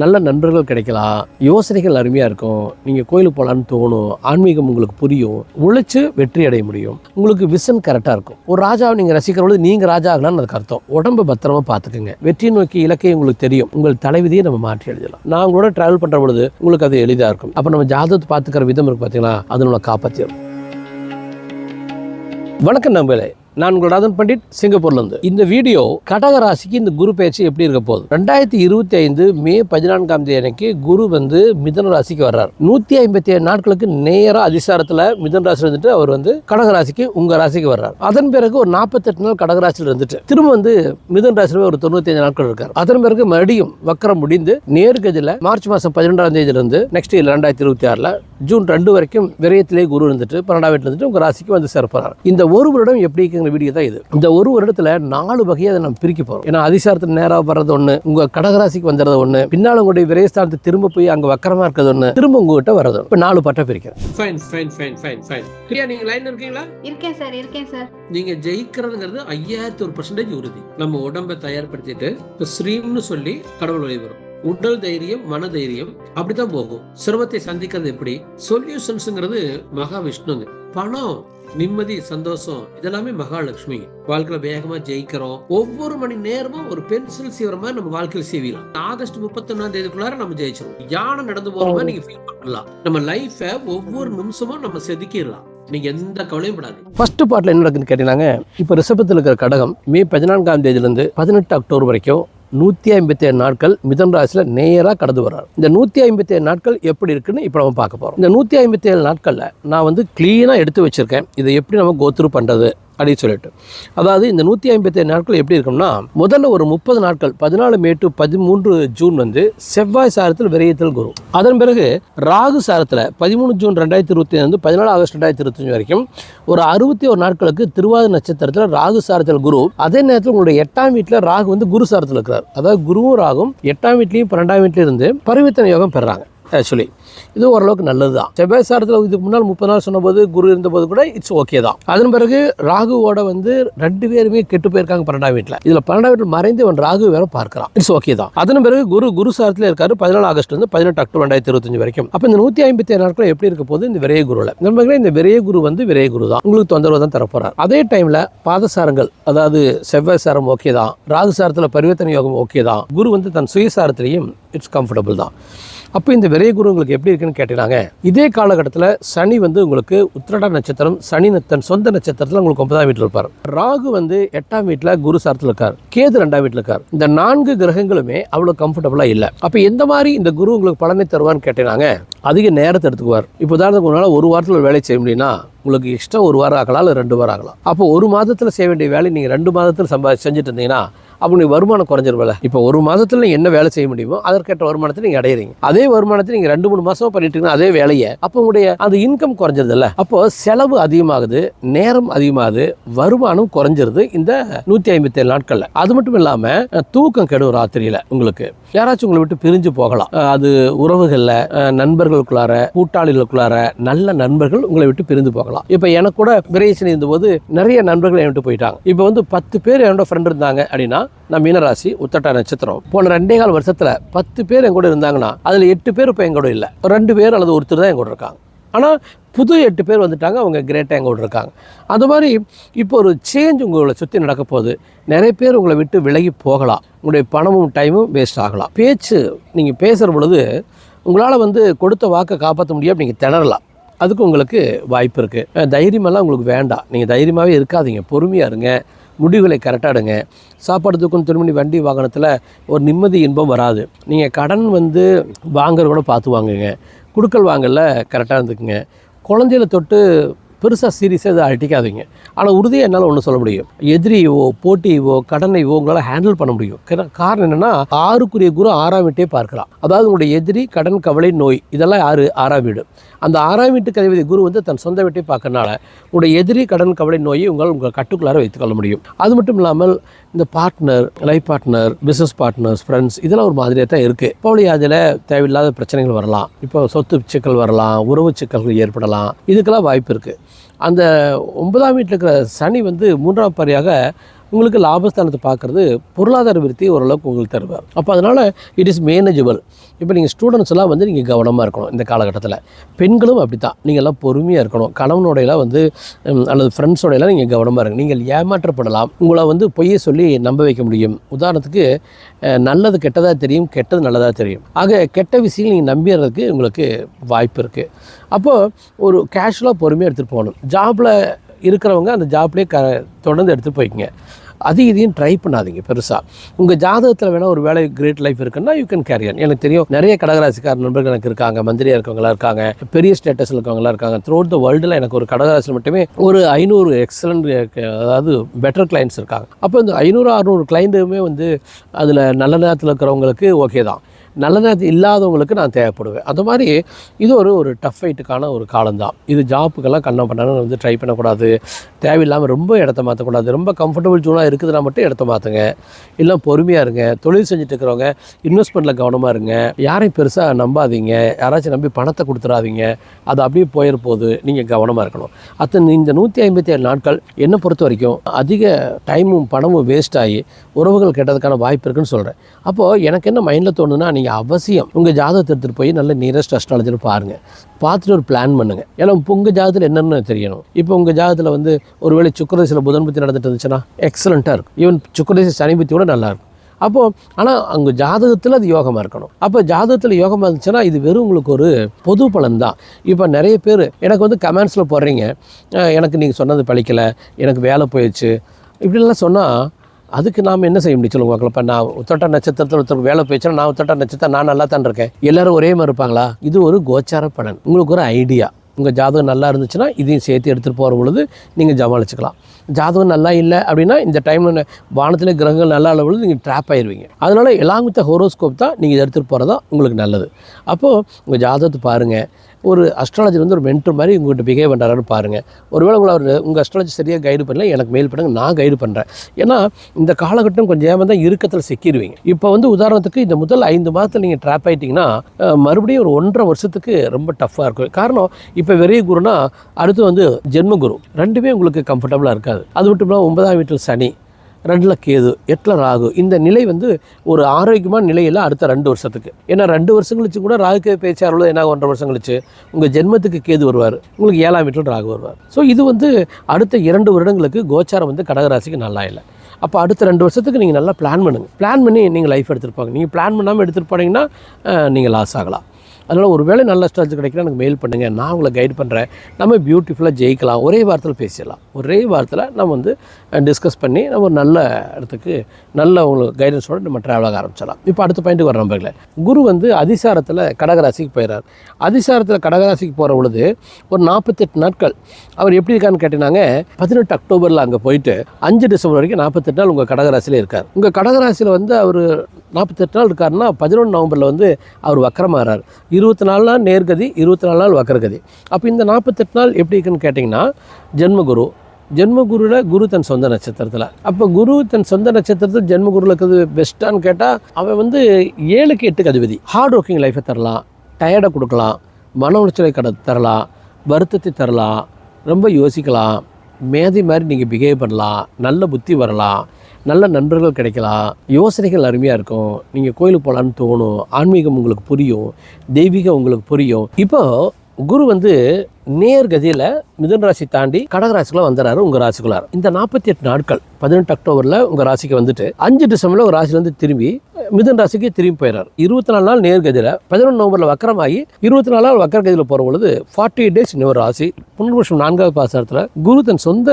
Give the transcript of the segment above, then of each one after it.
நல்ல நண்பர்கள் கிடைக்கலாம் யோசனைகள் அருமையாக இருக்கும் நீங்கள் கோயிலுக்கு போகலான்னு தோணும் ஆன்மீகம் உங்களுக்கு புரியும் உழைச்சி வெற்றி அடைய முடியும். உங்களுக்கு விஷன் கரெக்டாக இருக்கும். ஒரு ராஜாவை நீங்கள் ரசிக்கிற பொழுது நீங்கள் ராஜா ஆகலாம்னு அதுக்கு அர்த்தம். உடம்பை பத்திரமா பார்த்துக்குங்க. வெற்றி நோக்கி இலக்கை உங்களுக்கு தெரியும். உங்கள் தலைவிதியை நம்ம மாற்றி எழுதலாம். நான் உங்களோட ட்ராவல் பண்ணுற பொழுது உங்களுக்கு அது எளிதாக இருக்கும். அப்போ நம்ம ஜாதகத்தை பார்த்துக்கிற விதம் இருக்கு பார்த்தீங்களா அது நம்மளை காப்பாற்றிடும் வணக்கம் நம்பளே நான் உங்கள் ராதன் பண்டிட் சிங்கப்பூர்லேருந்து. இந்த வீடியோ கடக ராசிக்கு இந்த குரு பயிற்சி எப்படி இருக்க போகுது? ரெண்டாயிரத்தி இருபத்தி ஐந்து மே பதினான்காம் தேதி அன்னைக்கு குரு வந்து மிதன ராசிக்கு வர்றார். நூற்றி ஐம்பத்தி ஏழு நாட்களுக்கு நேராக அதிசாரத்தில் மிதன ராசியில் இருந்துட்டு அவர் வந்து கடக ராசிக்கு உங்கள் ராசிக்கு வர்றார். அதன் பிறகு ஒரு நாற்பத்தெட்டு நாள் கடக ராசியில் இருந்துட்டு திரும்ப வந்து மிதன ராசியில் ஒரு தொண்ணூத்தி ஐந்து நாட்கள் இருக்கார். அதன் பிறகு மறுபடியும் வக்கரம் முடிந்து நேர்கதியில் மார்ச் மாதம் பதினெண்டாம் தேதியிலிருந்து நெக்ஸ்ட் இயர் ரெண்டாயிரத்தி இருபத்தி ஆறில் ஜூன் ரெண்டு வரைக்கும் விரயத்திலே குரு இருந்துட்டு பன்னெண்டாம் வீட்டில் இருந்துட்டு உங்கள் ராசிக்கு வந்து சேர்ப்பார். இந்த ஒரு வருடம் எப்படி இருக்குங்கிற வீடியோ தான் இது. இந்த ஒரு வருடத்துல நாலு வகையை அதை நம்ம பிரிக்க போறோம். ஏன்னா அதிசாரத்தில் நேராக வர்றது ஒண்ணு உங்க கடகராசிக்கு வந்துறது ஒண்ணு பின்னால உங்களுடைய விரயஸ்தானத்தை திரும்ப போய் அங்க வக்கரமா இருக்கிறது ஒண்ணு திரும்ப உங்ககிட்ட வர்றது. இப்ப நாலு பட்டை பிரிக்கிறேன். Fine fine fine fine fine Priya நீங்க லைன் இருக்கீங்களா? இருக்கேன் சார் இருக்கேன் சார். நீங்க ஜெயிக்கிறதுங்கிறது ஐயாயிரத்தி ஒரு பர்சன்டேஜ் உறுதி. நம்ம உடம்பை தயார்படுத்திட்டு இப்ப ஸ்ரீம்னு சொல்லி கடவுள் வழி வரும். உடல் தைரியம் மன தைரியம் அப்படித்தான் போகும். சிரமத்தை சந்திக்கிறது எப்படி? சொல்யூஷன்ஸ்ங்கிறது மகாவிஷ்ணுங்க. பணம் நிம்மதி சந்தோஷம் இதெல்லாமே மகாலட்சுமி. வாழ்க்கையில வேகமா ஜெயிக்கிறோம். ஒவ்வொரு மணி நேரமும் ஒரு பென்சில் சீவிர மாதிரி நம்ம வாழ்க்கையில் சீவிலாம் ஆகஸ்ட் முப்பத்தி ஒன்னாம் தேதிக்குள்ளார நம்ம ஜெயிச்சிருவோம். யானை நடந்து போற மாதிரி நீங்க ஃபீல் பண்ணலாம். நம்ம லைஃப ஒவ்வொரு நிமிஷமும் நம்ம செதுக்கிடலாம். நீங்க எந்த கவலையும் படாது ஃபர்ஸ்ட் பார்ட்ல என்ன நடக்குதுன்னு கேட்டீங்கன்னா இப்போ ரிஷபத்தில் இருக்கிற கடகம் மே பதினான்காம் தேதியிலிருந்து பதினெட்டு அக்டோபர் வரைக்கும் நூற்றி ஐம்பத்தி ஏழு நாட்கள் மிதன் ராசியில் நேராக கடந்து வர்றார். இந்த நூற்றி ஐம்பத்தி ஏழு நாட்கள் எப்படி இருக்குன்னு இப்போ நம்ம பார்க்க போகிறோம் இந்த நூற்றி ஐம்பத்தி ஏழு நாட்களில் நான் வந்து க்ளீனாக எடுத்து வச்சிருக்கேன். இதை எப்படி நம்ம கோத்ரூ பண்ணுறது அப்படின்னு சொல்லிட்டு. அதாவது இந்த நூற்றி ஐம்பத்தேழு நாட்கள் எப்படி இருக்கும்னா முதல்ல ஒரு முப்பது நாட்கள் பதினாலு மே டு பதிமூன்று ஜூன் வந்து செவ்வாய் சாரத்தில் விரயத்தில் குரு. அதன் பிறகு ராகு சாரத்தில் பதிமூணு ஜூன் ரெண்டாயிரத்தி இருபத்தி ஐந்து பதினாலு ஆகஸ்ட் ரெண்டாயிரத்தி இருபத்தஞ்சு வரைக்கும் ஒரு அறுபத்தி ஒரு நாட்களுக்கு திருவாதிரை நட்சத்திரத்தில் ராகு சாரத்தில் குரு. அதே நேரத்தில் உங்களுடைய எட்டாம் வீட்டில் ராகு வந்து குரு சாரத்தில் இருக்கிறார். அதாவது குருவும் ராகும் எட்டாம் வீட்லையும் பன்னெண்டாம் வீட்லையும் இருந்து பரிவர்த்தனை யோகம் பெறாங்க ஆக்சுவலி இது ஓரளவுக்கு நல்லது தான் செவ்வாய் சாரத்தில் இதுக்கு முன்னால் முப்பது நாள் சொன்னபோது குரு இருந்தபோது கூட இட்ஸ் ஓகே தான். அதன் பிறகு ராகுவோட வந்து ரெண்டு பேருமே கெட்டு போயிருக்காங்க பன்னெண்டாம் வீட்டில் இதில் பன்னெண்டாம் வீட்டில் மறைந்து அவன் ராகு வேற பார்க்கிறான். இட்ஸ் ஓகே தான். அதன் பிறகு குரு குரு சாரத்தில் இருக்காரு பதினாலு ஆகஸ்ட் வந்து பதினெட்டு அக்டோபர் ரெண்டாயிரத்தி இருபத்தஞ்சு வரைக்கும். அப்போ இந்த நூற்றி ஐம்பத்தி ஏழு நாட்கள் எப்படி இருக்க போது இந்த விரைய குருவில். நண்பர்களே இந்த விரைய குரு வந்து விரைய குரு தான். உங்களுக்கு தொந்தரவு தான் தரப்போறார். அதே டைமில் பாதசாரங்கள் அதாவது செவ்வாய் சாரம் ஓகே தான். ராகு சாரத்தில் பரிவர்த்தனை யோகம் ஓகே தான். குரு வந்து தன் சுயசாரத்திலையும் இட்ஸ் கம்ஃபர்டபுள் தான். அப்போ இந்த விரைய குரு உங்களுக்கு எப்படி இருக்குன்னு கேட்டீங்க இதே காலகட்டத்தில் சனி வந்து உங்களுக்கு உத்திரடா நட்சத்திரம் சனி தன் சொந்த நட்சத்திரத்தில் உங்களுக்கு ஒன்பதாம் வீட்டில் இருப்பார். ராகு வந்து எட்டாம் வீட்டில் குரு சாரத்தில் இருக்கார். கேது ரெண்டாம் வீட்டில் இருக்கார். இந்த நான்கு கிரகங்களுமே அவ்வளோ கம்ஃபர்டபுளாக இல்லை. அப்போ எந்த மாதிரி இந்த குரு உங்களுக்கு பலனை தருவான்னு கேட்டினாங்க அதிக நேரத்தை எடுத்துக்குவார். இப்போ உதாரணத்துக்கு உங்களால் ஒரு வாரத்தில் ஒரு வேலை செய்ய முடியும்னா உங்களுக்கு எக்ஸ்ட்ரா ஒரு வாரம் ஆகலாம் இல்லை ரெண்டு வாரம் ஆகலாம். அப்போ ஒரு மாதத்தில் செய்ய வேண்டிய வேலை நீங்கள் ரெண்டு மாதத்தில் சம்பா செஞ்சுட்டு இருந்தீங்கன்னா அப்போ நீங்கள் வருமானம் குறைஞ்சிருவல இப்போ ஒரு மாதத்தில் நீங்கள் என்ன வேலை செய்ய முடியுமோ அதற்கேற்ற வருமானத்தை நீங்கள் அடையிறீங்க. அதே வருமானத்தை நீங்கள் ரெண்டு மூணு மாதம் பண்ணிட்டு இருக்கீங்க அதே வேலையை அப்போ உங்களுடைய அந்த இன்கம் குறைஞ்சிருதுல்ல. அப்போ செலவு அதிகமாகுது நேரம் அதிகமாகுது வருமானம் குறைஞ்சிருது இந்த நூற்றி ஐம்பத்தி ஏழு நாட்களில். அது மட்டும் இல்லாமல் தூக்கம் கெடும் ராத்திரியில் உங்களுக்கு. யாராச்சும் உங்களை விட்டு பிரிஞ்சு போகலாம். அது உறவுகளில் நண்பர்களுக்குள்ளார கூட்டாளிகளுக்குள்ளார நல்ல நண்பர்கள் உங்களை விட்டு பிரிந்து போகலாம். இப்போ எனக்கு கூட விரைசனி இருந்தபோது நிறைய நண்பர்கள் என்கிட்ட விட்டு போயிட்டாங்க. இப்போ வந்து பத்து பேர் என்னோட ஃப்ரெண்ட் இருந்தாங்க அப்படின்னா நான் மீனராசி உத்தட்டா நட்சத்திரம். போன ரெண்டே கால் வருஷத்தில் பத்து பேர் எங்கூட இருந்தாங்கன்னா அதில் எட்டு பேர் இப்போ எங்கூட இல்லை. ரெண்டு பேர் அல்லது ஒருத்தர் தான் எங்கூட இருக்காங்க. ஆனால் புது எட்டு பேர் வந்துட்டாங்க அவங்க கிரேட்டாக எங்கூட இருக்காங்க. அது மாதிரி இப்போ ஒரு சேஞ்ச் உங்களை சுற்றி நடக்க போகுது. நிறைய பேர் உங்களை விட்டு விலகி போகலாம். உங்களுடைய பணமும் டைமும் வேஸ்ட் ஆகலாம். பேச்சு நீங்கள் பேசுகிற பொழுது உங்களால் வந்து கொடுத்த வாக்கை காப்பாற்ற முடியாது நீங்கள் திணறலாம். அதுக்கு உங்களுக்கு வாய்ப்பு இருக்குது தைரியமெல்லாம் உங்களுக்கு வேண்டாம். நீங்கள் தைரியமாகவே இருக்காதீங்க. பொறுமையாக இருங்க. முடிவுகளை கரெக்டாக எடுங்க. சாப்பாடு தூக்கம் திரும்பி வண்டி வாகனத்தில் ஒரு நிம்மதி இன்பம் வராது. நீங்கள் கடன் வந்து வாங்குற கூட பார்த்து வாங்குங்க. குடுக்கல் வாங்கல கரெக்டாக இருந்துக்குங்க. குழந்தையில தொட்டு பெருசாக சீரியஸாக இதை அழட்டிக்காதீங்க ஆனால் உறுதியாக என்னால் ஒன்று சொல்ல முடியும். எதிரியவோ போட்டியவோ கடனைவோ உங்களால் ஹேண்டில் பண்ண முடியும். காரணம் என்னென்னா ஆறுக்குரிய குரு ஆறாம் வீட்டே பார்க்கலாம். அதாவது உங்களுடைய எதிரி கடன் கவலை நோய் இதெல்லாம் ஆறு ஆறாம் வீடு. அந்த ஆறாம் வீட்டு கதிபதி குரு வந்து தன் சொந்த வீட்டை பார்க்கறனால உங்களுடைய எதிரி கடன் கவலை நோயை உங்கள் உங்கள் கட்டுக்குள்ளார வைத்துக்கொள்ள முடியும். அது மட்டும் இல்லாமல் இந்த partner life partner business partners friends இதெல்லாம் ஒரு மாதிரியாக தான் இருக்குது இப்போ அதில் தேவையில்லாத பிரச்சனைகள் வரலாம். இப்போ சொத்து சிக்கல் வரலாம் உறவு சிக்கல்கள் ஏற்படலாம். இதுக்கெல்லாம் வாய்ப்பு இருக்குது அந்த ஒன்பதாம் வீட்டில் இருக்கிற சனி வந்து மூன்றாம் பாரியாக உங்களுக்கு லாபஸ்தானத்தை பார்க்குறது பொருளாதார விருத்தி ஓரளவுக்கு உங்களுக்கு தருவார். அப்போ அதனால் இட் இஸ் மேனேஜபிள் இப்போ நீங்கள் ஸ்டூடெண்ட்ஸ் எல்லாம் வந்து நீங்கள் கவனமாக இருக்கணும் இந்த காலகட்டத்தில். பெண்களும் அப்படி தான் நீங்கள் எல்லாம் பொறுமையாக இருக்கணும். கணவனோடையெல்லாம் வந்து அல்லது ஃப்ரெண்ட்ஸோடையெல்லாம் நீங்கள் கவனமாக இருக்கணும். நீங்கள் ஏமாற்றப்படலாம். உங்களை வந்து பொய்யை சொல்லி நம்ப வைக்க முடியும். உதாரணத்துக்கு நல்லது கெட்டதாக தெரியும் கெட்டது நல்லதாக தெரியும். ஆக கெட்ட விஷயங்கள் நீங்கள் நம்பிடுறதுக்கு உங்களுக்கு வாய்ப்பு இருக்குது அப்போது ஒரு கேஷுவலாக பொறுமையாக எடுத்துகிட்டு போகணும். ஜாபில் இருக்கிறவங்க அந்த ஜாப்லேயே க தொடர்ந்து எடுத்துகிட்டு போய்க்குங்க. அது இதையும் ட்ரை பண்ணாதீங்க பெருசாக உங்கள் ஜாதகத்தில் வேணால் ஒரு வேலை கிரேட் லைஃப் இருக்குன்னா யூ கேன் கேரி எனக்கு தெரியும் நிறைய கடகராசிக்கார நண்பர்கள் எனக்கு இருக்காங்க மந்திரியாக இருக்கவங்களா இருக்காங்க பெரிய ஸ்டேட்டஸில் இருக்கவங்களா இருக்காங்க. த்ரூ த வேர்ல்டில் எனக்கு ஒரு கடகராசியில் மட்டுமே ஒரு ஐநூறு எக்ஸலண்ட் அதாவது பெட்டர் கிளைண்ட்ஸ் இருக்காங்க. அப்போ இந்த ஐநூறு அறுநூறு கிளைண்ட்டுமே வந்து அதில் நல்ல நேரத்தில் இருக்கிறவங்களுக்கு ஓகே தான். நல்ல நேரத்தில் இல்லாதவங்களுக்கு நான் தேவைப்படுவேன். அந்த மாதிரி இது ஒரு ஒரு டஃப் ஃபைட்டுக்கான ஒரு காலம்தான். இது ஜாப்புக்கெல்லாம் கண்ணம் பண்ணணும் வந்து ட்ரை பண்ணக்கூடாது. தேவையில்லாமல் ரொம்ப இடத்த மாற்றக்கூடாது ரொம்ப கம்ஃபர்டபுள் ஜோனாக இருக்குதுன்னா மட்டும் இடத்த மாற்றுங்க இல்லை பொறுமையாக இருங்க. தொழில் செஞ்சுட்டு இருக்கிறவங்க இன்வெஸ்ட்மெண்ட்டில் கவனமாக இருங்க. யாரையும் பெருசாக நம்பாதீங்க. யாராச்சும் நம்பி பணத்தை கொடுத்துறாதீங்க. அது அப்படியே போயிட போகுது நீங்கள் கவனமாக இருக்கணும். அத்தனை இந்த நூற்றி ஐம்பத்தி ஏழு நாட்கள் என்னை பொறுத்த வரைக்கும் அதிக டைமும் பணமும் வேஸ்ட் ஆகி உறவுகள் கெட்டதுக்கான வாய்ப்பு இருக்குன்னு சொல்கிறேன் அப்போது எனக்கு என்ன மைண்டில் தோணுதுன்னா நீங்கள் நீங்கள் அவசியம் உங்கள் ஜாதகத்தை எடுத்துகிட்டு போய் நல்ல நியரஸ்ட் அஸ்ட்ராலஜர் பாருங்கள் பார்த்துட்டு ஒரு பிளான் பண்ணுங்கள் ஏன்னா இப்போ உங்கள் ஜாதகத்தில் என்னென்னு தெரியணும். இப்போ உங்கள் ஜாதகத்தில் வந்து ஒருவேளை சுக்கரதேசியில் புதன் பற்றி நடந்துட்டு இருந்துச்சுன்னா எக்ஸலண்ட்டாக இருக்கும். ஈவன் சுக்கரதேசி சனி பற்றி கூட அப்போது ஆனால் அங்கே ஜாதகத்தில் அது யோகமாக இருக்கணும். அப்போ ஜாதகத்தில் யோகமாக இருந்துச்சுன்னா இது வெறும் உங்களுக்கு ஒரு பொது பலன் தான் இப்போ நிறைய பேர் எனக்கு வந்து கமெண்ட்ஸில் போடுறீங்க. எனக்கு நீங்கள் சொன்னது பழிக்கலை. எனக்கு வேலை போயிடுச்சு. இப்படிலாம் சொன்னால் அதுக்கு நாம் என்ன செய்ய முடியும்? சொல்லுங்க பார்க்கலாம். இப்போ நான் உத்தட்ட நட்சத்திரத்தில் ஒருத்தருக்கு வேலை போயிடுச்சுன்னா நான் உத்தட்ட நட்சத்திரம் நான் நல்லா தான் இருக்கேன். எல்லாரும் ஒரே மாதிரி இருப்பாங்களா? இது ஒரு கோச்சார பலன். உங்களுக்கு ஒரு ஐடியா உங்கள் ஜாதகம் நல்லா இருந்துச்சுன்னா இதையும் சேர்த்து எடுத்துகிட்டு போகிற பொழுது நீங்கள் ஜமாளிச்சுக்கலாம் ஜாதகம் நல்லா இல்லை அப்படின்னா இந்த டைமில் வானத்தில் கிரகங்கள் நல்லா இல்லை பொழுது நீங்கள் ட்ராப் ஆயிடுவீங்க அதனால் எல்லாம் ஹோரோஸ்கோப் தான் நீங்கள் இதை எடுத்துகிட்டு போகிறது தான் உங்களுக்கு நல்லது. அப்போது உங்கள் ஜாதகத்தை பாருங்கள் ஒரு அஸ்ட்ராலஜர் வந்து ஒரு மென்டர் மாதிரி உங்கள்கிட்ட பிஹேவ் பண்ணுறாருன்னு பாருங்கள் ஒருவேளை உங்களை அவர் உங்கள் அஸ்ட்ராலஜி சரியாக கைடு பண்ணல எனக்கு மெயில் பண்ணுங்கள் நான் கைடு பண்ணுறேன் ஏன்னா இந்த காலகட்டம் கொஞ்சம் ஏமா தான் இறுக்கத்தில் சிக்கிடுவீங்க இப்போ வந்து உதாரணத்துக்கு இந்த முதல் ஐந்து மாதத்தில் நீங்கள் ட்ராப் ஆகிட்டீங்கன்னா மறுபடியும் ஒரு ஒன்றரை வருஷத்துக்கு ரொம்ப டஃப்பாக இருக்கும். காரணம் இப்போ வெறிய குருனா அடுத்து வந்து ஜென்ம குரு. ரெண்டுமே உங்களுக்கு கம்ஃபர்டபுளாக இருக்காது. அது மட்டும் இல்லாமல் ஒன்பதாம் வீட்டில் சனி. ரெண்டில் கேது எட்டில் ராகு. இந்த நிலை வந்து ஒரு ஆரோக்கியமான நிலையில் அடுத்த ரெண்டு வருஷத்துக்கு. ஏன்னா ரெண்டு வருஷம் கழிச்சு கூட ராகு கேது பேச்சாரோட என்ன ஒன்றரை வருஷம் கழிச்சு உங்கள் ஜென்மத்துக்கு கேது வருவார். உங்களுக்கு ஏழாம் வீட்டில் ராகு வருவார். ஸோ இது வந்து அடுத்த இரண்டு வருடங்களுக்கு கோச்சாரம் வந்து கடகராசிக்கு நல்லா இல்லை. அப்போ அடுத்த ரெண்டு வருஷத்துக்கு நீங்கள் நல்லா பிளான் பண்ணுங்கள் பிளான் பண்ணி நீங்கள் லைஃப் எடுத்துகிட்டு நீங்கள் பிளான் பண்ணாமல் எடுத்துகிட்டு போனீங்கன்னா நீங்கள் லாஸ் ஆகலாம். அதனால் ஒரு வேளை நல்ல ஸ்ட்ராச்சு கிடைக்கிறா எனக்கு மெயில் பண்ணுங்கள் நான் உங்களை கைட் பண்ணுறேன் நம்ம பியூட்டிஃபுல்லாக ஜெயிக்கலாம். ஒரே வாரத்தில் பேசிடலாம். ஒரே வாரத்தில் நம்ம வந்து டிஸ்கஸ் பண்ணி நம்ம ஒரு நல்ல இடத்துக்கு நல்ல உங்களுக்கு கைடன்ஸோட நம்ம ட்ராவல் ஆக ஆரம்பிச்சிடலாம். இப்போ அடுத்த பாயிண்ட்டுக்கு வர நம்பர்களே குரு வந்து அதிசாரத்தில் கடகராசிக்கு போயிடுறார் அதிசாரத்தில் கடகராசிக்கு போகிற பொழுது ஒரு நாற்பத்தெட்டு நாட்கள் அவர் எப்படி இருக்கான்னு கேட்டினாங்க பதினெட்டு அக்டோபரில் அங்கே போயிட்டு அஞ்சு டிசம்பர் வரைக்கும் நாற்பத்தெட்டு நாள் உங்கள் கடகராசியில் இருக்கார். உங்கள் கடகராசியில் வந்து அவர் நாற்பத்தெட்டு நாள் இருக்காருன்னா பதினொன்று நவம்பரில் வந்து அவர் வக்கரமாகிறார் இருபத்தி நாலு நாள் நேர்கதி இருபத்தி நாலு நாள் வக்கரகதி. அப்போ இந்த நாற்பத்தெட்டு நாள் எப்படி இருக்குன்னு கேட்டிங்கன்னா ஜென்மகுரு ஜென்மகுருவில் குரு தன் சொந்த நட்சத்திரத்தில். அப்போ குரு தன் சொந்த நட்சத்திரத்தில் ஜென்மகுருவில் இருக்கிறது பெஸ்ட்டான்னு கேட்டால் அவன் வந்து ஏழுக்கு எட்டுக்கு அதிபதி. ஹார்ட் ஒர்க்கிங் லைஃப்பை தரலாம் டயர்டை கொடுக்கலாம் மன உளைச்சலை கட தரலாம் வருத்தத்தை தரலாம் ரொம்ப யோசிக்கலாம் மேதை மாதிரி நீங்கள் பிஹேவ் பண்ணலாம் நல்ல புத்தி வரலாம் நல்ல நண்பர்கள் கிடைக்கலாம் யோசனைகள் அருமையாக இருக்கும் நீங்கள் கோயிலுக்கு போகலான்னு தோணும் ஆன்மீகம் உங்களுக்கு புரியும் தெய்வீகம் உங்களுக்கு புரியும். இப்போ குரு வந்து நேர்கதியில் மிதன் ராசி தாண்டி கடகராசிக்குள்ள வந்துறாரு உங்கள் ராசிக்குள்ளார். இந்த நாற்பத்தி எட்டு நாட்கள் பதினெட்டு அக்டோபரில் உங்கள் ராசிக்கு வந்துட்டு அஞ்சு டிசம்பரில் உங்கள் ராசிலேருந்து திரும்பி மிதன் ராசிக்கு திரும்பி போயிடுறாரு இருபத்தி நாலு நாள் நேர்கதியில் பதினொன்று நவம்பரில் வக்கரமாகி இருபத்தி நாலு நாள் வக்கரகதியில் போகிற பொழுது ஃபார்ட்டி டேஸ் இன்னொரு ராசி புனர்வருஷம் நான்காவது பாசனத்தில் குரு தன் சொந்த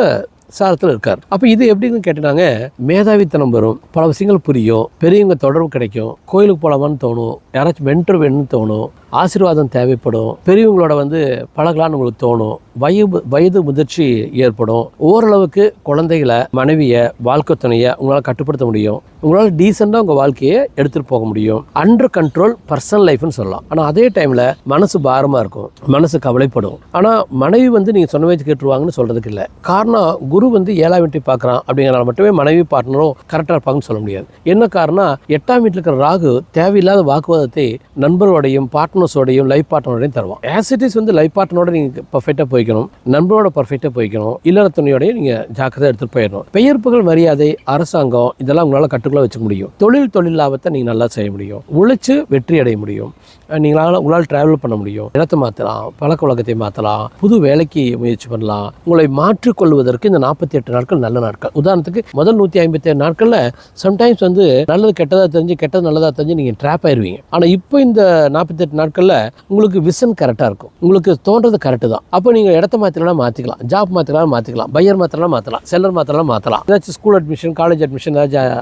சாரத்தில் இருக்கார். அப்போ இது எப்படின்னு கேட்டுட்டாங்க மேதாவித்தனம் வரும் பல விஷயங்கள் புரியும் பெரியவங்க தொடர்பு கிடைக்கும் கோயிலுக்கு போகலாமான்னு தோணும் யாராச்சும் மென்டர் வேணும்னு தோணும் ஆசீர்வாதம் தேவைப்படும் பெரியவங்களோட வந்து பழகலான்னு உங்களுக்கு தோணும் வயது வயது முதிர்ச்சி ஏற்படும். ஓரளவுக்கு குழந்தைகளை மனைவியை வாழ்க்கை துணையை உங்களால் கட்டுப்படுத்த முடியும். உங்களால் டீசெண்டாக உங்கள் வாழ்க்கையை எடுத்துகிட்டு போக முடியும். அண்டர் கண்ட்ரோல் பர்சனல் லைஃப்னு சொல்லலாம். ஆனால் அதே டைமில் மனசு பாரமாக இருக்கும். மனசு கவலைப்படும். ஆனால் மனைவி வந்து நீங்கள் சொன்ன வயசு கேட்டுருவாங்கன்னு சொல்கிறதுக்கு இல்லை. காரணம் குரு வந்து ஏழாம் வீட்டை பார்க்குறான் அப்படிங்கிறனால மட்டுமே மனைவி பார்ட்னரும் கரெக்டாக இருப்பாங்கன்னு சொல்ல முடியாது. என்ன காரணம் எட்டாம் வீட்டில் இருக்கிற ராகு தேவையில்லாத வாக்குவாதத்தை நண்பரோடையும் பார்ட்னர்ஸோடையும் லைஃப் பார்ட்னரோடையும் தருவான். ஆஸ் இட் இஸ் வந்து லைஃப் பார்ட்னரோட நீங்கள் பர்ஃபெக்டாக போய்க்கணும் போய்க்கணும் நண்பரோட பர்ஃபெக்டாக போய்க்கணும் இல்லற துணையோடய நீங்கள் ஜாக்கிரதை எடுத்துகிட்டு போயிடணும் பெயர்ப்புகள் மரியாதை அரசாங்கம் இதெல்லாம் உங்களால் கட்டுக்குள்ள வச்சுக்க முடியும். தொழில் தொழில் லாபத்தை நீங்கள் நல்லா செய்ய முடியும். உழைச்சு வெற்றி அடைய முடியும். நீங்களால் உங்களால் ட்ராவல் பண்ண முடியும். இடத்தை மாற்றலாம் பழக்க வழக்கத்தை மாற்றலாம் புது வேலைக்கு முயற்சி பண்ணலாம். உங்களை மாற்றிக்கொள்வதற்கு இந்த நாற்பத்தி எட்டு நாட்கள் நல்ல நாட்கள். உதாரணத்துக்கு முதல் நூற்றி ஐம்பத்தி ஏழு நாட்களில் சம்டைம்ஸ் வந்து நல்லது கெட்டதாக தெரிஞ்சு கெட்டது நல்லதாக தெரிஞ்சு நீங்கள் ட்ராப் ஆயிடுவீங்க ஆனால் இப்போ இந்த நாற்பத்தெட்டு நாட்களில் உங்களுக்கு விஷன் கரெக்டாக இருக்கும். உங்களுக்கு தோன்றது கரெக்டு தான். அப்போ நீங்கள் இடத்த மாற்றிக்கலாம் மாற்றிக்கலாம் ஜாப் மாற்றிக்கலாம் மாற்றிக்கலாம் பையர் மாற்றலாம் மாற்றலாம் செல்லர் மாற்றலாம் மாற்றலாம் ஏதாச்சும் ஸ்கூல் அட்மிஷன் காலேஜ் அட்மிஷன் ஏதாச்சும்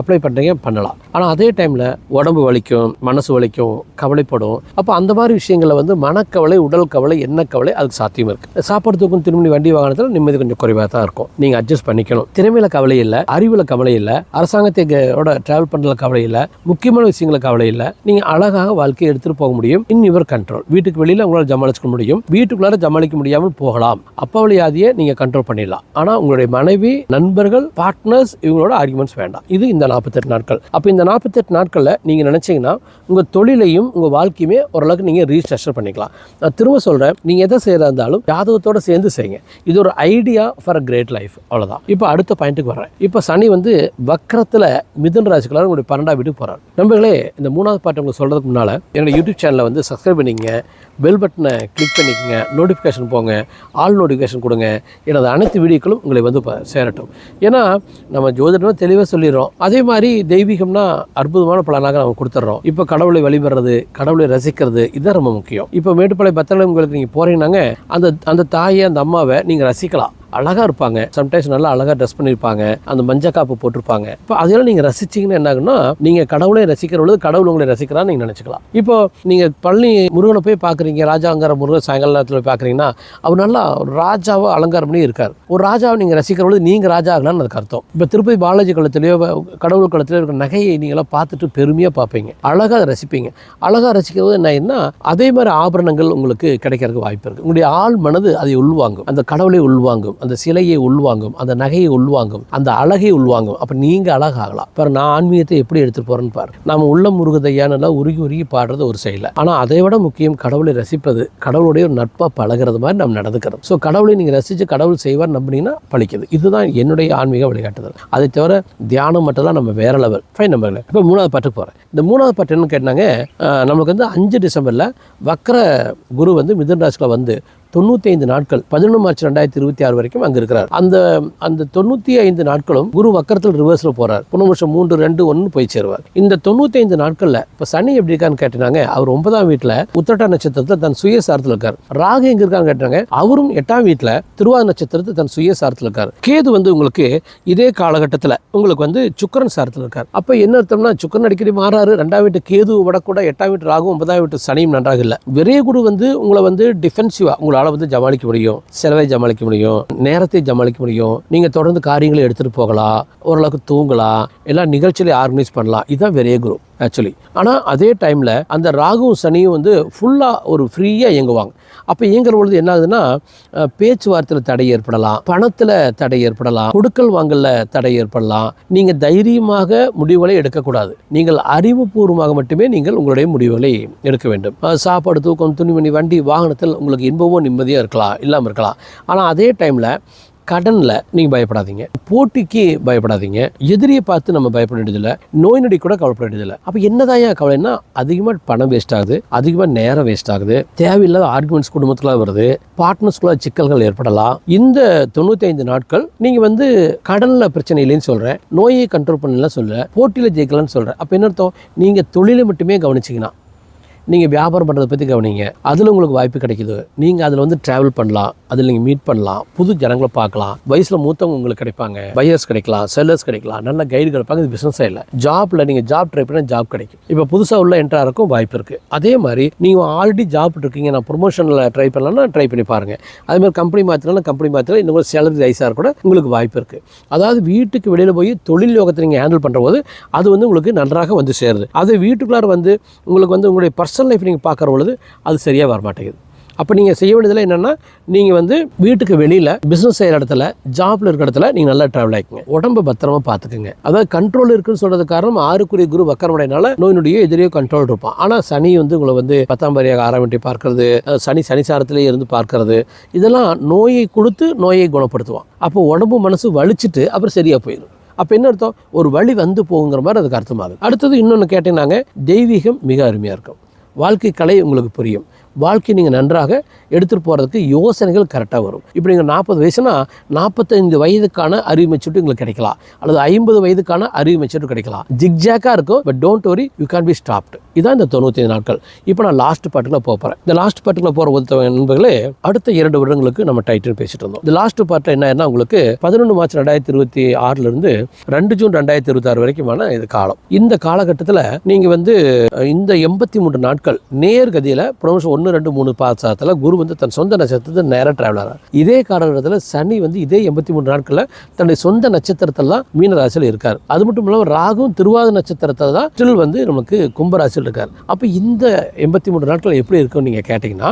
அப்ளை பண்ணுறீங்க பண்ணலாம். ஆனால் அதே டைமில் உடம்பு வலிக்கும் மனசு வலிக்கும் கவலை வெளிப்படும். அப்போ அந்த மாதிரி விஷயங்களில் வந்து மனக்கவலை உடல் கவலை என்ன கவலை அதுக்கு சாத்தியம் இருக்குது சாப்பாடு தூக்கம் திரும்பி வண்டி வாகனத்தில் நிம்மதி கொஞ்சம் குறைவாக தான் இருக்கும். நீங்கள் அட்ஜஸ்ட் பண்ணிக்கணும். திறமையில கவலை இல்லை அறிவில் கவலை இல்லை அரசாங்கத்தோட ட்ராவல் பண்ணுறதுல கவலை இல்லை முக்கியமான விஷயங்கள கவலை இல்லை நீங்கள் அழகாக வாழ்க்கையை எடுத்துகிட்டு போக முடியும். இன் யுவர் கண்ட்ரோல் வீட்டுக்கு வெளியில் உங்களால் ஜமாளிச்சுக்க முடியும். வீட்டுக்குள்ளார ஜமாளிக்க முடியாமல் போகலாம். அப்பாவளி ஆதியை நீங்கள் கண்ட்ரோல் பண்ணிடலாம். ஆனால் உங்களுடைய மனைவி நண்பர்கள் பார்ட்னர்ஸ் இவங்களோட ஆர்குமெண்ட்ஸ் வேண்டாம். இது இந்த நாற்பத்தெட்டு நாட்கள். அப்போ இந்த நாற்பத்தெட்டு நாட்களில் நீங்கள் நினச்சிங்கன்னா உங்கள் தொழிலையும் உங்கள் வாழ்க்கையுமே ஓரளவுக்கு நீங்கள் ரீஸ்ட்ரக்சர் பண்ணிக்கலாம். நான் திரும்ப சொல்கிறேன் நீங்கள் எதை செய்கிறா இருந்தாலும் ஜாதகத்தோடு சேர்ந்து செய்யுங்க. இது ஒரு idea for a great life அவ்வளோதான் இப்போ அடுத்த பாயிண்ட்டுக்கு வரேன் இப்போ சனி வந்து வக்கரத்தில் மிதுன் ராசிக்குள்ளார உங்களுடைய பன்னெண்டாம் வீட்டுக்கு போகிறார் நண்பர்களே இந்த மூணாவது பாட்டு உங்களுக்கு சொல்கிறதுக்கு முன்னால் என்னோட யூடியூப் சேனலை வந்து சப்ஸ்கிரைப் பண்ணிக்கங்க பெல் பட்டனை கிளிக் பண்ணிக்கங்க நோட்டிஃபிகேஷன் போங்க ஆல் நோட்டிஃபிகேஷன் கொடுங்க. எனது அனைத்து வீடியோக்களும் உங்களை வந்து சேரட்டும். ஏன்னா நம்ம ஜோதிடம் தெளிவாக சொல்லிடுறோம். அதே மாதிரி தெய்வீகம்னா அற்புதமான பலனாக நம்ம கொடுத்துட்றோம். இப்போ கடவுளை வழிபடுறது கடவுளை ரசிக்கிறது இதுதான் ரொம்ப முக்கியம். இப்போ மேட்டுப்பாளைய பத்திரம் உங்களுக்கு நீங்கள் போகிறீங்கன்னாங்க அந்த அந்த தாயை அந்த அம்மாவை நீங்கள் ரசிக்கலாம். அழகாக இருப்பாங்க. சம்டைம்ஸ் நல்லா அழகாக ட்ரெஸ் பண்ணியிருப்பாங்க அந்த மஞ்சள் காப்பு போட்டிருப்பாங்க. இப்போ அதெல்லாம் நீங்கள் ரசிச்சிங்கன்னா என்ன ஆகுன்னா நீங்கள் கடவுளை ரசிக்கிற பொழுது கடவுள் உங்களை ரசிக்கிறான்னு நீங்கள் நினச்சிக்கலாம். இப்போ நீங்கள் பழனி முருகனை போய் பார்க்குறீங்க ராஜாங்கிற முருகன் சாயங்கால நேரத்தில் போய் பார்க்குறீங்கன்னா அவர் நல்லா ஒரு ராஜாவை அலங்காரம் பண்ணி இருக்கார். ஒரு ராஜாவை நீங்கள் ரசிக்கிற பொழுது நீங்கள் ராஜா ஆகலாம்னு அதுக்கு அர்த்தம். இப்போ திருப்பதி பாலாஜி குளத்துலையோ கடவுள் குளத்துலையோ இருக்கிற நகையை நீங்களாம் பார்த்துட்டு பெருமையாக பார்ப்பீங்க. அழகாக அதை ரசிப்பீங்க அழகாக ரசிக்கிறது என்ன ஆயிருன்னா அதே மாதிரி ஆபரணங்கள் உங்களுக்கு கிடைக்கிறதுக்கு வாய்ப்பு இருக்குது உங்களுடைய ஆள் மனது அதை உள்வாங்கும். அந்த கடவுளை உள்வாங்கும். அந்த சிலையை உள்வாங்கும் அந்த நகையை உள்வாங்கும் அந்த அழகை உள்வாங்கும். அப்போ நீங்கள் அழகாகலாம். இப்போ நான் ஆன்மீகத்தை எப்படி எடுத்துகிட்டு போகிறேன்னு பாரு. நாம உள்ள முருகதையானல உருகி உருகி பாடுறது ஒரு செயல. ஆனால் அதை விட முக்கியம் கடவுளை ரசிப்பது கடவுளுடைய ஒரு நட்பாக பழகிறது மாதிரி நம்ம நடந்துக்கிறது. ஸோ கடவுளை நீங்கள் ரசித்து கடவுள் செய்வார் நம்பினீங்கன்னா பழிக்குது. இதுதான் என்னுடைய ஆன்மீக வழிகாட்டுதல். அதை தவிர தியானம் மட்டும் நம்ம வேற லெவல் ஃபைன் நம்பர் இப்போ மூணாவது பாட்டுக்கு போகிறேன் இந்த மூணாவது பாட்டு என்னன்னு கேட்டாங்க நமக்கு நம்மளுக்கு வந்து அஞ்சு டிசம்பரில் வக்கர குரு வந்து மிதன் ராசியில் வந்து தொண்ணூற்றி ஐந்து நாட்கள் பதினொன்று மார்ச் ரெண்டாயிரத்தி இருபத்தி ஆறு வரைக்கும் அங்கே இருக்கிறார். அந்த அந்த தொண்ணூற்றி ஐந்து நாட்களும் குரு வக்கரத்தில் ரிவர்ஸில் போகிறார் புனர்வருஷம் மூன்று ரெண்டு ஒன்று போய் சேருவார். இந்த தொண்ணூற்றி ஐந்து நாட்களில் இப்போ சனி எப்படி இருக்கான்னு கேட்டாங்க அவர் ஒன்பதாம் வீட்டில் உத்திரட்டா நட்சத்திரத்தில் தன் சுயசாரத்தில் இருக்கார். ராகு எங்கே இருக்கான்னு கேட்டாங்க அவரும் எட்டாம் வீட்டில் திருவாரூர் நட்சத்திரத்தில் தன் சுயசாரத்தில் இருக்கார். கேது வந்து உங்களுக்கு இதே காலகட்டத்தில் உங்களுக்கு வந்து சுக்கரன் சாரத்தில் இருக்கார். அப்போ என்ன அர்த்தம்னா சுக்கரன் அடிக்கடி மாறாரு. ரெண்டாம் வீட்டு கேது விடக்கூட எட்டாம் வீட்டு ராகு ஒன்பதாம் வீட்டு சனியும் நன்றாக இல்லை. விரைய குரு வந்து உங்களை வந்து டிஃபென்சிவாக உங்களால் வந்து ஜமாளிக்க முடியும் செலவை ஜமாளிக்க முடியும் நேரத்தை ஜமாளிக்க முடியும். நீங்கள் தொடர்ந்து காரியங்களை எடுத்துகிட்டு போகலாம் ஓரளவுக்கு தூங்கலாம் எல்லா நிகழ்ச்சிகளையும் ஆர்கனைஸ் பண்ணலாம். இதுதான் வெரிய குரு. ஆக்சுவலி ஆனால் அதே டைமில் அந்த ராகுவும் சனியும் வந்து ஃபுல்லாக ஒரு ஃப்ரீயாக இயங்குவாங்க. அப்போ இயங்குற பொழுது என்ன ஆகுதுன்னா பேச்சுவார்த்தையில் தடை ஏற்படலாம் பணத்தில் தடை ஏற்படலாம் கொடுக்கல் வாங்கல தடை ஏற்படலாம். நீங்கள் தைரியமாக முடிவுகளை எடுக்கக்கூடாது. நீங்கள் அறிவுபூர்வமாக மட்டுமே நீங்கள் உங்களுடைய முடிவுகளை எடுக்க வேண்டும். சாப்பாடு தூக்கம் துணிமணி வண்டி வாகனத்தில் உங்களுக்கு இன்பமும் நிம்மதியாக இருக்கலாம் இல்லாமல் இருக்கலாம். ஆனால் அதே டைமில் கடனில் நீங்கள் பயப்படாதீங்க. போட்டிக்கு பயப்படாதீங்க. எதிரியை பார்த்து நம்ம பயப்பட வேண்டியதில்லை. நோய் நொடி கூட கவலைப்பட வேண்டியதில்லை. அப்போ என்னதான் ஏன் கவலைன்னா அதிகமாக பணம் வேஸ்ட் ஆகுது. அதிகமாக நேரம் வேஸ்ட் ஆகுது. தேவையில்லாத ஆர்குமெண்ட்ஸ் குடும்பத்தில் வருது. பார்ட்னர்ஸ்குள்ள சிக்கல்கள் ஏற்படலாம். இந்த தொண்ணூற்றி ஐந்து நாட்கள் நீங்கள் வந்து கடனில் பிரச்சனை இல்லைன்னு சொல்கிறேன் நோயை கண்ட்ரோல் பண்ணலாம் சொல்கிறேன் போட்டியில் ஜெயிக்கலாம்னு சொல்கிறேன் அப்போ என்ன அர்த்தம்? நீங்கள் தொழிலை மட்டுமே கவனிச்சிங்கன்னா நீங்கள் வியாபாரம் பண்ணுறதை பற்றி கவனிங்க. அதில் உங்களுக்கு வாய்ப்பு கிடைக்குது. நீங்கள் அதில் வந்து ட்ராவல் பண்ணலாம். அதில் நீங்கள் மீட் பண்ணலாம். புது ஜனங்களை பார்க்கலாம். வயசில் மூத்தவங்க உங்களுக்கு கிடைப்பாங்க. பையர்ஸ் கிடைக்கலாம். செல்லர்ஸ் கிடைக்கலாம். நல்ல கைடு கிடைப்பாங்க இது பிஸ்னஸே இல்லை. ஜாப்பில் நீங்கள் ஜாப் ட்ரை பண்ணால் ஜாப் கிடைக்கும். இப்போ புதுசாக உள்ள என்ட்ராருக்கும் வாய்ப்பு இருக்குது அதே மாதிரி நீங்கள் ஆல்ரெடி ஜாப் இருக்கீங்க நான் ப்ரொமோஷனில் ட்ரை பண்ணலாம்னா ட்ரை பண்ணி பாருங்கள் அதேமாதிரி கம்பெனி மாற்றினாலும் கம்பெனி மாற்றினா இன்னும் சேலரி ரைஸாக கூட உங்களுக்கு வாய்ப்பு இருக்குது அதாவது வீட்டுக்கு வெளியில் போய் தொழில் யோகத்தை நீங்கள் ஹேண்டில் பண்ணுற போது அது வந்து உங்களுக்கு நன்றாக வந்து சேருது. அது வீட்டுக்குள்ளார வந்து உங்களுக்கு வந்து உங்களுடைய பர்சனல் லைஃப் நீங்கள் பார்க்குற பொழுது அது சரியாக வர மாட்டேங்குது அப்போ நீங்கள் செய்ய வேண்டியதில் என்னென்னா நீங்கள் வந்து வீட்டுக்கு வெளியில் பிஸ்னஸ் செய்கிற இடத்துல ஜாப்ல இருக்கிற இடத்துல நீங்கள் நல்லா ட்ராவல் ஆகிக்குங்க உடம்பு பத்திரமா பார்த்துக்குங்க. அதாவது கண்ட்ரோல் இருக்குன்னு சொல்றது காரணம் ஆறுக்குரிய குரு வக்கரமுடையனால நோய் நொடியோ எதிரியோ கண்ட்ரோல் இருப்பான். ஆனால் சனி வந்து உங்களை வந்து பத்தாம் பாரியாக ஆறாம் வீட்டை பார்க்கறது சனி சனிசாரத்திலே இருந்து பார்க்கறது இதெல்லாம் நோயை கொடுத்து நோயை குணப்படுத்துவான். அப்போ உடம்பு மனசு வலிச்சிட்டு அப்புறம் சரியாக போயிடும். அப்போ என்ன அர்த்தம்? ஒரு வழி வந்து போகுங்கிற மாதிரி அதுக்கு அர்த்தமாகுது. அடுத்தது இன்னொன்று கேட்டீங்கன்னாங்க தெய்வீகம் மிக அருமையாக இருக்கும். வாழ்க்கை கலை உங்களுக்கு புரியும். வாழ்க்கை நீங்கள் நன்றாக எடுத்துகிட்டு போகிறதுக்கு யோசனைகள் கரெக்டாக வரும். இப்போ நீங்கள் நாற்பது வயசுனா நாற்பத்தைந்து வயதுக்கான அறிவு மெச்சூரிட்டி உங்களுக்கு கிடைக்கலாம். அல்லது ஐம்பது வயதுக்கான அறிவு மெச்சூரிட்டி கிடைக்கலாம். ஜிக்ஜாக்காக இருக்கும் but don't worry you can be stopped இதான் இந்த தொண்ணூற்றி நாட்கள். இப்போ நான் லாஸ்ட் பாட்டுக்குள்ள போக போகிறேன் இந்த லாஸ்ட் பாட்டுக்குள்ள போகிற ஒருத்த நண்பர்களே அடுத்த இரண்டு வருடங்களுக்கு நம்ம டைட்டில் பேசிட்டு இருந்தோம். இந்த லாஸ்ட் பார்ட்டில் என்ன உங்களுக்கு பதினொன்று மார்ச் ரெண்டாயிரத்தி இருபத்தி ஆறுலேருந்து ரெண்டு ஜூன் ரெண்டாயிரத்தி இருபத்தாறு வரைக்குமான இது காலம். இந்த காலகட்டத்தில் நீங்கள் வந்து இந்த எண்பத்தி மூன்று நாட்கள் நேர்கதியில் ப்ரொமோஷன் ஒன்று ரெண்டு மூணு பாசத்தில் குரு வந்து தன் சொந்த நட்சத்திரத்தை நேராக ட்ராவல் ஆகிறார் இதே காலகட்டத்தில் சனி வந்து இதே எண்பத்தி மூணு நாட்களில் தன்னுடைய சொந்த நட்சத்திரத்தெல்லாம் மீனராசியில் இருக்கார். அது மட்டும் இல்லாமல் ராகும் திருவாத நட்சத்திரத்தை தான் ஸ்டில் வந்து நமக்கு கும்பராசியில் சொல்லியிருக்கார். அப்போ இந்த எண்பத்தி மூணு நாட்கள் எப்படி இருக்கும்னு நீங்கள் கேட்டிங்கன்னா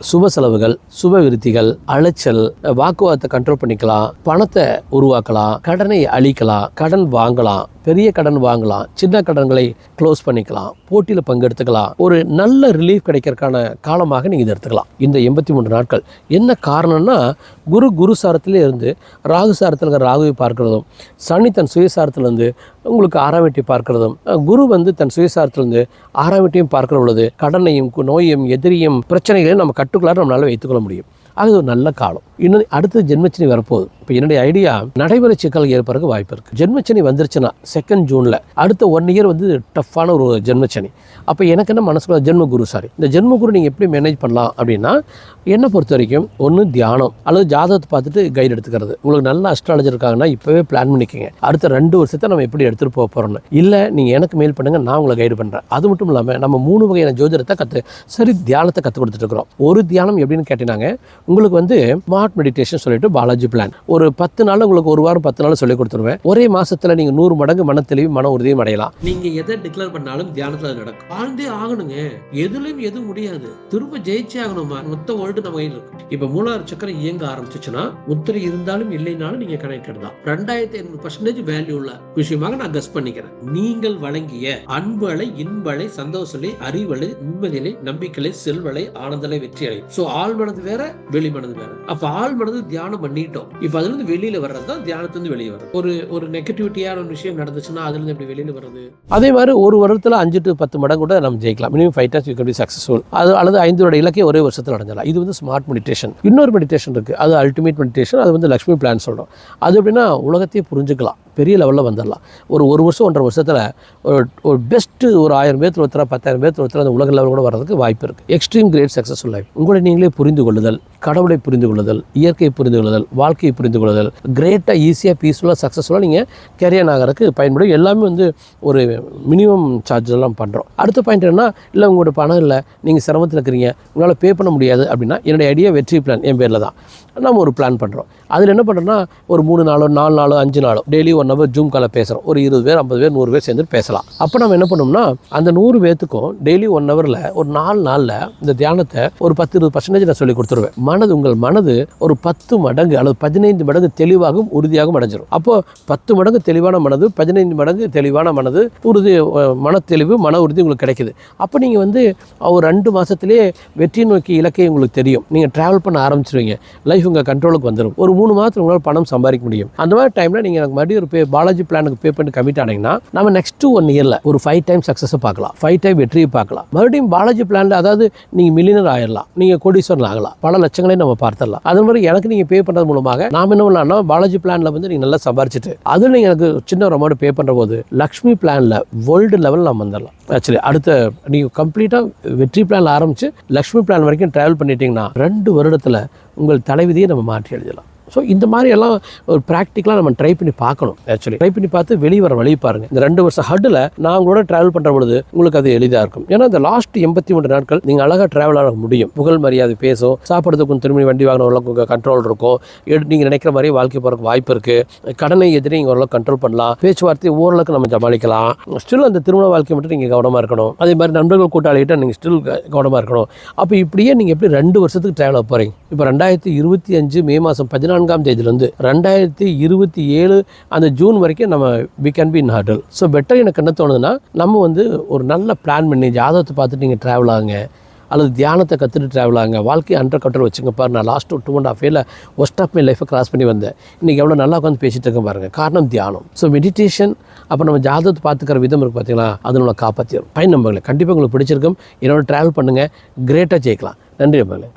சுப செலவுகள் சுப விருத்திகள் அலைச்சல் வாக்குவாதத்தை கண்ட்ரோல் பண்ணிக்கலாம் பணத்தை உருவாக்கலாம் கடனை அழிக்கலாம் கடன் வாங்கலாம் பெரிய கடன் வாங்கலாம் சின்ன கடன்களை க்ளோஸ் பண்ணிக்கலாம் போட்டியில் பங்கெடுத்துக்கலாம். ஒரு நல்ல ரிலீஃப் கிடைக்கிறதுக்கான காலமாக நீங்கள் இதை எடுத்துக்கலாம். இந்த எண்பத்தி மூன்று நாட்கள். என்ன காரணம்னா குரு குரு சாரத்திலே இருந்து ராகு சாரத்தில் இருக்கிற ராகுவை பார்க்கிறதும் சனி தன் சுயசாரத்திலிருந்து உங்களுக்கு ஆறாம் வீட்டை பார்க்கிறதும் குரு வந்து தன் சுயசாரத்திலிருந்து ஆறாம் வீட்டையும் பார்க்கிற பொழுது கடனையும் கு- நோயும் எதிரியும் பிரச்சனைகளையும் நம்ம கட்டுக்குள்ளார நம்மளால வைத்துக்கொள்ள முடியும். அது ஒரு நல்ல காலம். இன்னும் அடுத்த ஜென்மச்சனி வரப்போகுது. இப்போ என்னுடைய ஐடியா நடைமுறை சிக்கல் ஏற்படுறதுக்கு வாய்ப்பு இருக்குது ஜென்மச்சனி வந்துருச்சுன்னா செகண்ட் ஜூனில் அடுத்த ஒன் இயர் வந்து டஃப்பான ஒரு ஜென்மச்சனி. அப்போ எனக்கு என்ன மனசுக்குள்ள ஜென்மகுரு சாரி இந்த ஜென்மகுரு நீங்கள் எப்படி மேனேஜ் பண்ணலாம் அப்படின்னா என்னை பொறுத்த வரைக்கும் ஒன்று தியானம் அல்லது ஜாதகத்தை பார்த்துட்டு கைடு எடுத்துக்கிறது. உங்களுக்கு நல்ல அஸ்ட்ராலஜர் இருக்காங்கன்னா இப்போவே பிளான் பண்ணிக்கோங்க. அடுத்த ரெண்டு வருஷத்தை நம்ம எப்படி எடுத்துகிட்டு போக போகிறோம்னு இல்லை நீங்கள் எனக்கு மெயில் பண்ணுங்கள் நான் உங்களை கைடு பண்ணுறேன் அது மட்டும் இல்லாமல் நம்ம மூணு வகையான ஜோதிடத்தை கற்று சரி தியானத்தை கற்றுக் கொடுத்துட்டு இருக்கிறோம். ஒரு தியானம் எப்படின்னு கேட்டினாங்க உங்களுக்கு வந்து ஸ்மார்ட் மெடிடேஷன் சொல்லிட்டு பாலாஜி பிளான் ஒரு பத்து நாள் உங்களுக்கு ஒரு வாரம் பத்து நாள் சொல்லி கொடுத்துருவேன். ஒரே மாசத்துல நீங்க நூறு மடங்கு மன தெளிவு மன உறுதியும் அடையலாம். நீங்க எதை டிக்ளேர் பண்ணாலும் தியானத்துல அது நடக்கும். ஆழ்ந்தே ஆகணுங்க. எதுலயும் எதுவும் முடியாது. திரும்ப ஜெயிச்சே ஆகணுமா மொத்த வேர்ல்டு நம்ம கையில் இருக்கு. இப்ப மூலாறு சக்கரம் இயங்க ஆரம்பிச்சுச்சுன்னா முத்திரை இருந்தாலும் இல்லைனாலும் நீங்க கனெக்டட் தான். ரெண்டாயிரத்தி ஐநூறு பர்சன்டேஜ் வேல்யூ உள்ள விஷயமாக நான் கஸ் பண்ணிக்கிறேன். நீங்கள் வழங்கிய அன்பலை இன்பலை சந்தோஷலை அறிவலை நிம்மதியிலே நம்பிக்கை செல்வலை ஆனந்தலை வெற்றியலை. சோ ஆள் மனது வேற வெளி மனது வேற. அப்ப ஆள் மனது தியானம் பண்ணிட்டோம். இப்ப அதுல இருந்து வெளியில வர்றது தான் தியானத்திலிருந்து வெளியே வரும் ஒரு ஒரு நெகட்டிவிட்டியான ஒரு விஷயம் நடந்துச்சுன்னா அதுல இருந்து எப்படி வெளியில வர்றது? அதே மாதிரி ஒரு வருடத்தில் அஞ்சு டு பத்து மடம் கூட நம்ம ஜெயிக்கலாம். Minimum five times you can be successful அது அல்லது ஐந்தோட இலக்கை ஒரே வருஷத்தில் அடைஞ்சிடலாம். இது வந்து ஸ்மார்ட் மெடிடேஷன் இன்னொரு மெடிடேஷன் இருக்குது அது அல்டிமேட் மெடிடேஷன் அது வந்து லக்ஷ்மி பிளான் சொல்கிறோம் அது எப்படின்னா உலகத்தையே புரிஞ்சுக்கலாம். பெரிய லெவலில் வந்துடலாம். ஒரு ஒரு வருஷம் ஒன்றரை வருஷத்தில் ஒரு ஒரு பெஸ்ட்டு ஒரு ஆயிரம் பேர் ஒருத்தர் பத்தாயிரம் பேர் ஒருத்தர் அந்த உலக லெவல் கூட வரதுக்கு வாய்ப்பு இருக்குது எக்ஸ்ட்ரீம் கிரேட் சக்ஸஸ்ஃபுல் லைஃப் உங்களை நீங்களே புரிந்து கொள்ளுதல் கடவுளை புரிந்து கொள்ளுதல் இயற்கையை புரிந்து கொள்ளுதல் வாழ்க்கையை புரிந்து கொள்ளுதல் கிரேட்டாக ஈஸியாக பீஸ்ஃபுல்லாக சக்ஸஸ்ஃபுல்லாக நீங்கள் கேரியர் ஆகிறதுக்கு பயன்படும். எல்லாமே வந்து ஒரு மினிமம் சார்ஜ் எல்லாம் பண்ணுறோம் அடுத்த பாயிண்ட் என்ன இல்லை உங்களோட பணம் இல்லை நீங்கள் சிரமத்தில் இருக்கிறீங்க உங்களால் பே பண்ண முடியாது அப்படின்னா என்னுடைய ஐடியா வெற்றி பிளான் என் பேரில் தான். நம்ம ஒரு பிளான் பண்ணுறோம் அதில் என்ன பண்ணுறோன்னா ஒரு மூணு நாளோ நாலு நாளோ அஞ்சு நாளோ டெய்லி ஒன் ஹவர் ஜூம் காலை பேசுகிறோம் ஒரு இருபது பேர் ஐம்பது பேர் நூறு பேர் சேர்ந்து பேசலாம். அப்போ நம்ம என்ன பண்ணோம்னா அந்த நூறு பேர்த்துக்கும் டெய்லி ஒன் ஹவரில் ஒரு நாலு நாளில் இந்த தியானத்தை ஒரு பத்து இருபது பர்சன்டேஜ் நான் சொல்லி கொடுத்துருவேன். மனது உங்கள் மனது ஒரு பத்து மடங்கு அல்லது பதினைந்து மடங்கு தெளிவாகவும் உறுதியாகவும் அடைஞ்சிடும் அப்போது பத்து மடங்கு தெளிவான மனது பதினைந்து மடங்கு தெளிவான மனது உறுதி மன மனத்தெளிவு மன உறுதி உங்களுக்கு கிடைக்குது. அப்போ நீங்கள் வந்து ஒரு ரெண்டு மாதத்துலேயே வெற்றி நோக்கி இலக்கை உங்களுக்கு தெரியும். நீங்கள் ட்ராவல் பண்ண ஆரம்பிச்சிருவீங்க. லைஃப் உங்கள் கண்ட்ரோலுக்கு வந்துடும் ஒரு மூணு மாதத்தில் உங்களால் பணம் சம்பாதிக்க முடியும். அந்த மாதிரி டைமில் நீங்கள் எனக்கு மறுபடியும் ஒரு பே பாலாஜி பிளானுக்கு பே பண்ணி கமிட் ஆனீங்கன்னா நம்ம நெக்ஸ்ட் ஒன் இயரில் ஒரு ஃபைவ் டைம் சக்ஸஸை பார்க்கலாம். ஃபைவ் டைம் வெற்றியை பார்க்கலாம். மறுபடியும் பாலாஜி பிளானில் அதாவது நீங்கள் மில்லியனர் ஆயிடலாம் நீங்கள் கோடீஸ்வரன் ஆகலாம். பல லட்சங்களையும் நம்ம பார்த்துடலாம். அதே மாதிரி எனக்கு நீங்கள் பே பண்ணுறது மூலமாக நாம் என்ன பண்ணலாம்னா பாலாஜி பிளானில் வந்து நீங்கள் நல்லா சம்பாரிச்சிட்டு அதில் நீங்கள் எனக்கு சின்ன ஒரு அமௌண்ட் பே பண்ணுற போது லக்ஷ்மி பிளானில் வேர்ல்டு லெவலில் நம்ம வந்துடலாம். ஆக்சுவலி அடுத்த நீங்கள் கம்ப்ளீட்டாக வெற்றி பிளான் ஆரம்பித்து லக்ஷ்மி பிளான் வரைக்கும் ட்ராவல் பண்ணிட்டீங்கன்னா ரெண்டு வருடத்தில் உங்கள் தலைவிதியை நம்ம மாற்றி எழுதலாம். ஸோ இந்த மாதிரி எல்லாம் ஒரு ப்ராக்டிக்கலாக நம்ம ட்ரை பண்ணி பார்க்கணும் ஆக்சுவலி ட்ரை பண்ணி பார்த்து வெளியே வர வழி பாருங்க. இந்த ரெண்டு வருஷம் ஹட்டில் நான் உங்களோட ட்ராவல் பண்ணுற பொழுது உங்களுக்கு அது எளிதாக இருக்கும். ஏன்னா இந்த லாஸ்ட் எண்பத்தி மூன்று நாட்கள் நீங்கள் அழகாக ட்ராவல் ஆக முடியும். புகழ் மரியாதை பேசும் சாப்பிட்றதுக்கு கொஞ்சம் திரும்பி வண்டி வாங்கின ஓரளவுக்கு உங்கள் கண்ட்ரோல் இருக்கும் எடு நீங்கள் நினைக்கிற மாதிரி வாழ்க்கை போகிறதுக்கு வாய்ப்பு இருக்குது கடனை எதிரி நீங்கள் ஓரளவுக்கு கண்ட்ரோல் பண்ணலாம். பேச்சுவார்த்தை ஓரளவுக்கு நம்ம சமாளிக்கலாம். ஸ்டில் அந்த திருமண வாழ்க்கை மட்டும் நீங்கள் கவனமாக இருக்கணும். அதே மாதிரி நண்பர்கள் கூட்டாளிகிட்ட நீங்கள் ஸ்டில் கவனமாக இருக்கணும். அப்போ இப்படியே நீங்கள் எப்படி ரெண்டு வருஷத்துக்கு ட்ராவல் போகிறீங்க இப்போ ரெண்டாயிரத்தி இருபத்தி அஞ்சு மே மாதம் பதினாலு பதினான்காம் தேதியிலேருந்து ரெண்டாயிரத்தி இருபத்தி ஏழு அந்த ஜூன் வரைக்கும் நம்ம we can be in hotel so better எனக்கு என்ன தோணுதுன்னா நம்ம வந்து ஒரு நல்ல பிளான் பண்ணி ஜாதகத்தை பார்த்துட்டு நீங்கள் ட்ராவல் ஆகுங்க. அல்லது தியானத்தை கற்றுட்டு ட்ராவல் ஆகுங்க. வாழ்க்கையை அண்டர் கண்ட்ரோல் வச்சுங்க பாரு நான் லாஸ்ட் டூ அண்ட் ஆஃப் இயரில் ஒஸ்ட் ஆஃப் மை லைஃப்பை கிராஸ் பண்ணி வந்தேன். இன்றைக்கி எவ்வளோ நல்லா உட்காந்து பேசிட்டு இருக்கேன் பாருங்கள் காரணம் தியானம். ஸோ மெடிடேஷன் அப்போ நம்ம ஜாதகத்தை பார்த்துக்கிற விதம் இருக்குது பார்த்தீங்களா அது நம்மளை காப்பாற்றிடும் பயன் நம்பங்களே கண்டிப்பாக உங்களுக்கு பிடிச்சிருக்கும். என்னோட ட்ராவல் பண்ணுங்கள் கிரேட்டாக ஜெயிக்கலாம். நன்றி நம்பங்களே